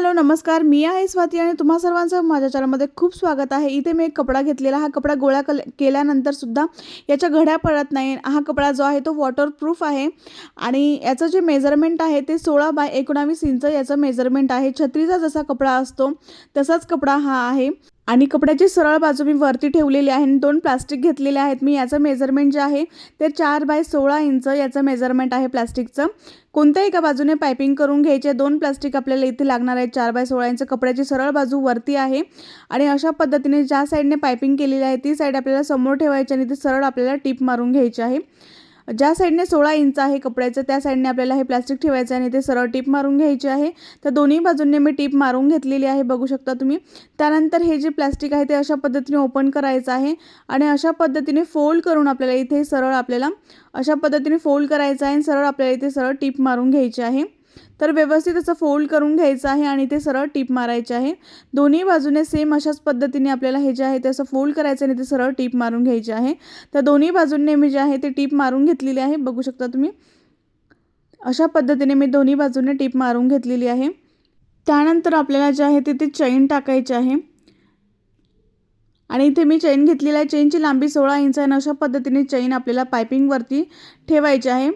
Hello नमस्कार. मी आहे स्वाती आणि तुम्हा सर्वांचं माझ्या चॅनलमध्ये खूप स्वागत आहे. इथे मी एक कपडा घेतलेला हा कपडा गोळा कल केल्यानंतर सुद्धा याच्या घड्या पडत नाही. हा कपडा जो आहे तो वॉटरप्रूफ आहे आणि याचं जे मेजरमेंट आहे ते सोळा बाय एकोणावीस इंच याचं मेजरमेंट आहे. छत्रीचा जसा कपडा असतो तसाच कपडा हा आहे. आणि कपड्याची सरळ बाजू मी वरती ठेवलेली आहे आणि दोन प्लास्टिक घेतलेले आहेत. मी याचं मेजरमेंट जे आहे ते चार बाय सोळा इंच याचं मेजरमेंट आहे प्लास्टिकचं. कोणत्या एका बाजूने पायपिंग करून घ्यायचे? दोन प्लास्टिक आपल्याला इथे लागणार आहेत. चार बाय सोळा इंच कपड्याची सरळ बाजू वरती आहे. आणि अशा पद्धतीने ज्या साईडने पायपिंग केलेली आहे ती साईड आपल्याला समोर ठेवायची आणि ती सरळ आपल्याला टीप मारून घ्यायची आहे. ज्या साईडने सोळा इंच आहे कपड्याचं त्या साईडने आपल्याला हे प्लास्टिक ठेवायचं आहे आणि ते सरळ टीप मारून घ्यायचे आहे. तर दोन्ही बाजूंनी मी टीप मारून घेतलेली आहे बघू शकता तुम्ही. त्यानंतर हे जे प्लास्टिक आहे ते अशा पद्धतीने ओपन करायचं आहे आणि अशा पद्धतीने फोल्ड करून आपल्याला इथे सरळ आपल्याला अशा पद्धतीने फोल्ड करायचं आहे आणि सरळ आपल्याला इथे सरळ टीप मारून घ्यायची आहे. तर व्यवस्थित असं फोल्ड करून घ्यायचं आहे आणि ते सरळ टीप मारायचे आहे. दोन्ही बाजूने सेम अशाच पद्धतीने आपल्याला हे जे आहे ते असं फोल्ड करायचं आणि ते सरळ टीप मारून घ्यायचे आहे. तर दोन्ही बाजूंनी मी जे आहे ते टीप मारून घेतलेली आहे. बघू शकता तुम्ही. अशा पद्धतीने मी दोन्ही बाजूने टीप मारून घेतलेली आहे. त्यानंतर आपल्याला जे आहे ते ते चैन टाकायची आहे. आणि इथे मी चैन घेतलेला आहे. चैनची लांबी सोळा इंच आहे आणि अशा पद्धतीने चैन आपल्याला पायपिंगवरती ठेवायची आहे.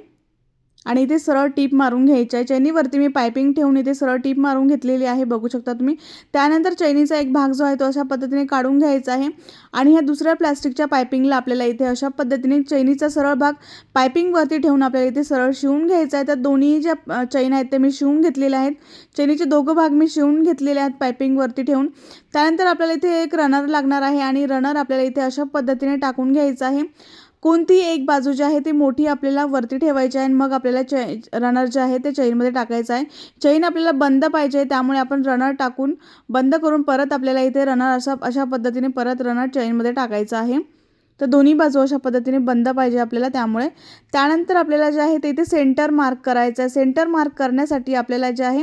आणि इथे सरळ टीप मारून घ्यायची आहे. चैनीवरती मी पायपिंग ठेवून इथे सरळ टीप मारून घेतलेली आहे. बघू शकता तुम्ही. त्यानंतर चैनीचा एक भाग जो आहे तो अशा पद्धतीने काढून घ्यायचा आहे. आणि ह्या दुसऱ्या प्लॅस्टिकच्या पायपिंगला आपल्याला इथे अशा पद्धतीने चैनीचा सरळ भाग पायपिंगवरती ठेवून आपल्याला इथे सरळ शिवून घ्यायचा आहे. तर दोन्ही ज्या चैन आहेत ते मी शिवून घेतलेल्या आहेत. चैनीचे दोघं भाग मी शिवून घेतलेले आहेत पायपिंगवरती ठेवून. त्यानंतर आपल्याला इथे एक रनर लागणार आहे आणि रनर आपल्याला इथे अशा पद्धतीने टाकून घ्यायचा आहे. कोणतीही एक बाजू जी आहे ती मोठी आपल्याला वरती ठेवायची आहे आणि मग आपल्याला चै रनर जे आहे ते चैनमध्ये टाकायचं आहे. चैन आपल्याला बंद पाहिजे त्यामुळे आपण रनर टाकून बंद करून परत आपल्याला इथे रनर असा अशा पद्धतीने परत रनर चैनमध्ये टाकायचं आहे. तर दोन्ही बाजू अशा पद्धतीने बंद पाहिजे आपल्याला त्यामुळे. त्यानंतर आपल्याला जे आहे ते इथे सेंटर मार्क करायचं आहे. सेंटर मार्क करण्यासाठी आपल्याला जे आहे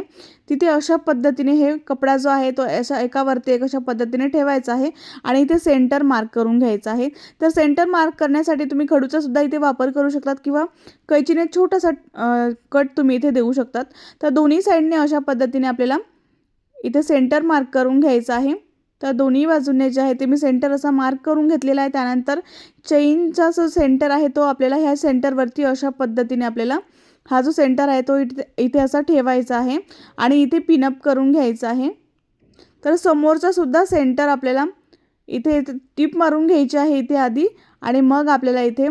तिथे अशा पद्धतीने हे कपडा जो आहे तो अशा एकावरती एक अशा पद्धतीने ठेवायचा आहे आणि इथे सेंटर मार्क करून घ्यायचा आहे. तर सेंटर मार्क करण्यासाठी तुम्ही खडूचा सुद्धा इथे वापर करू शकतात किंवा कैचीने छोटासा कट तुम्ही इथे देऊ शकतात. तर दोन्ही साईडने अशा पद्धतीने आपल्याला इथे सेंटर मार्क करून घ्यायचं आहे. तर दोन्ही बाजूने जे आहे ते मी सेंटर असा मार्क करून घेतलेला आहे. त्यानंतर चेनचा जो सेंटर आहे तो आपल्याला ह्या सेंटरवरती अशा पद्धतीने आपल्याला हा जो सेंटर आहे तो इथे इथे असा ठेवायचा आहे आणि इथे पिनअप करून घ्यायचा आहे. तर समोरचासुद्धा सेंटर आपल्याला इथे टीप मारून घ्यायची आहे इथे आधी आणि मग आपल्याला इथे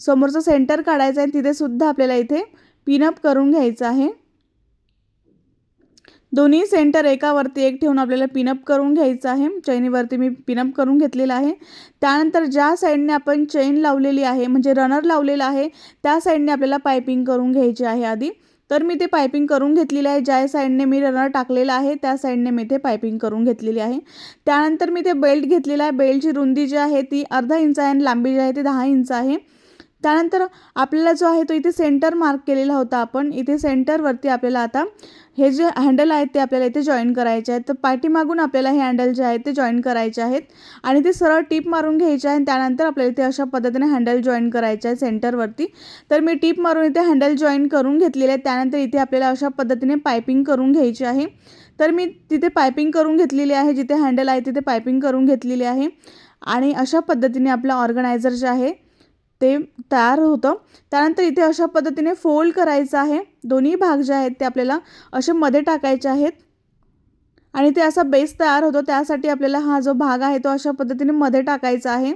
समोरचं सेंटर काढायचं आहे तिथेसुद्धा आपल्याला इथे पिनअप करून घ्यायचं आहे. दोन्ही सेंटर एकावरती एक ठेवून आपल्याला पिनअप करून घ्यायचं आहे. चैनीवरती मी पिनअप करून घेतलेलं आहे. त्यानंतर ज्या साईडने आपण चैन लावलेली आहे म्हणजे रनर लावलेला आहे त्या साईडने आपल्याला पायपिंग करून घ्यायची आहे आधी. तर मी ते पायपिंग करून घेतलेलं आहे. ज्या साईडने मी रनर टाकलेला आहे त्या साईडने मी ते पायपिंग करून घेतलेली आहे. त्यानंतर मी ते बेल्ट घेतलेला आहे. बेल्टची रुंदी जी आहे ती अर्धा इंच आहे आणि लांबी जी आहे ती दहा इंच आहे. त्यानंतर आपल्याला जो आहे तो इथे सेंटर मार्क केलेला होता आपण. इथे सेंटरवरती आपल्याला आता हे जे हँडल आहेत ते आपल्याला इथे जॉईन करायचे आहेत. तर पाठीमागून आपल्याला हे हँडल जे आहेत ते जॉईन करायचे आहेत. आणि ते सरळ टीप मारून घ्यायचे आहे त्यानंतर आपल्याला इथे अशा पद्धतीने हँडल जॉईन करायचे आहे सेंटरवरती तर मी टीप मारून इथे हँडल जॉईन करून घेतलेले आहे त्यानंतर इथे आपल्याला अशा पद्धतीने पायपिंग करून घ्यायची आहे. तर मी तिथे पायपिंग करून घेतलेली आहे. जिथे हँडल आहे तिथे पायपिंग करून घेतलेली आहे. आणि अशा पद्धतीने आपला ऑर्गनायझर जे आहे ते तयार होतं. त्यानंतर इथे अशा पद्धतीने फोल्ड करायचं आहे. दोन्ही भाग जे आहेत ते आपल्याला असे मध्ये टाकायचे आहेत. आणि ते असा बेस तयार होतो. त्यासाठी आपल्याला हा जो भाग आहे तो अशा पद्धतीने मध्ये टाकायचा आहे.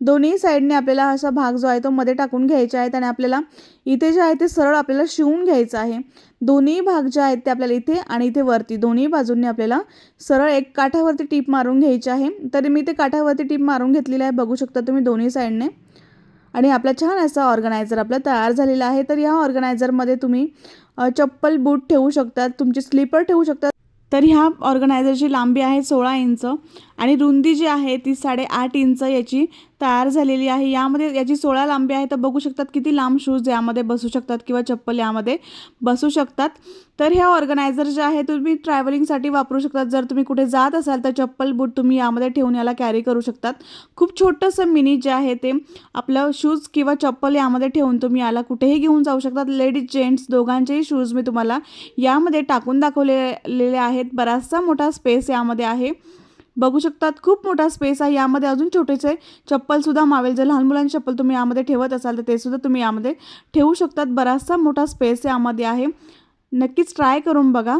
दोन्ही साईडने आपल्याला असा भाग जो आहे तो मध्ये टाकून घ्यायचा आहे. आणि आपल्याला इथे जे आहे ते सरळ आपल्याला शिवून घ्यायचं आहे. दोन्ही भाग जे आहेत ते आपल्याला इथे आणि इथे वरती दोन्ही बाजूंनी आपल्याला सरळ एक काठावरती टीप मारून घ्यायची आहे. तरी मी ते काठावरती टीप मारून घेतलेलं आहे. बघू शकता तुम्ही दोन्ही साईडने आणि आपला छान असा ऑर्गनायझर आपला तयार झालेला आहे. तर या ऑर्गनायझरमध्ये तुम्ही चप्पल बूट ठेवू शकतात तुमची स्लीपर ठेवू शकतात. तर ह्या ऑर्गनायझरची लांबी आहे सोळा इंच आणि रुंदी जी आहे ती साडेआठ इंच याची तयार झालेली आहे. यामध्ये याची सोळा लांबी आहे तर बघू शकतात किती लांब शूज यामध्ये बसू शकतात किंवा चप्पल यामध्ये बसू शकतात. तर ह्या ऑर्गनायझर जे आहे तुम्ही ट्रॅव्हलिंगसाठी वापरू शकतात. जर तुम्ही कुठे जात असाल तर चप्पल बूट तुम्ही यामध्ये ठेवून याला कॅरी करू शकतात. खूप छोटंसं मिनी जे आहे ते आपलं शूज किंवा चप्पल यामध्ये ठेवून तुम्ही याला कुठेही घेऊन जाऊ शकतात. लेडीज जेंट्स दोघांचेही शूज मी तुम्हाला यामध्ये टाकून दाखवलेले आहेत. बराचसा मोठा स्पेस यामध्ये आहे. बघू शकतात खूप मोठा स्पेस आहे. यामध्ये अजून छोटेसे चप्पलसुद्धा मावेल. जर लहान मुलांची चप्पल तुम्ही यामध्ये ठेवत असाल तर ते सुद्धा तुम्ही यामध्ये ठेवू शकतात. बराचसा मोठा स्पेस यामध्ये आहे. नक्कीच ट्राय करून बघा.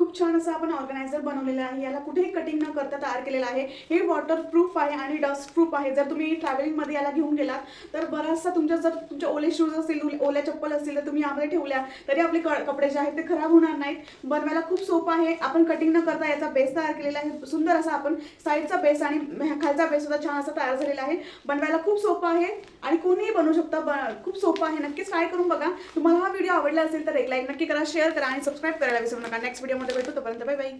खूप छान असं आपण ऑर्गनायझर बनवलेलं आहे. याला कुठेही कटिंग न करता तयार केलेलं आहे. हे वॉटर प्रूफ आहे आणि डस्ट प्रूफ आहे. जर तुम्ही ट्रॅव्हलिंगमध्ये याला घेऊन गेलात तर बराचसा तुमच्या जर तुमचे ओले शूज असतील ओल्या चप्पल असतील तर तुम्ही यामध्ये ठेवल्या. तरी आपले क- कपडे जे आहेत ते खराब होणार नाहीत. बनवायला खूप सोपं आहे. आपण कटिंग न करता याचा बेस तयार केलेला आहे. सुंदर असा आपण साईडचा बेस आणि खालचा बेस सुद्धा छान असा तयार झालेला आहे. बनवायला खूप सोपं आहे आणि कोणीही बनवू शकतं. ब- खूप सोपं आहे. नक्कीच ट्राय करून बघा. तुम्हाला हा व्हिडिओ आवडला असेल तर एक लाईक नक्की करा शेअर करा आणि सबस्क्राईब करायला विसरू नका. नेक्स्ट व्हिडिओमध्ये भेटू तोपर्यंत बाय बाय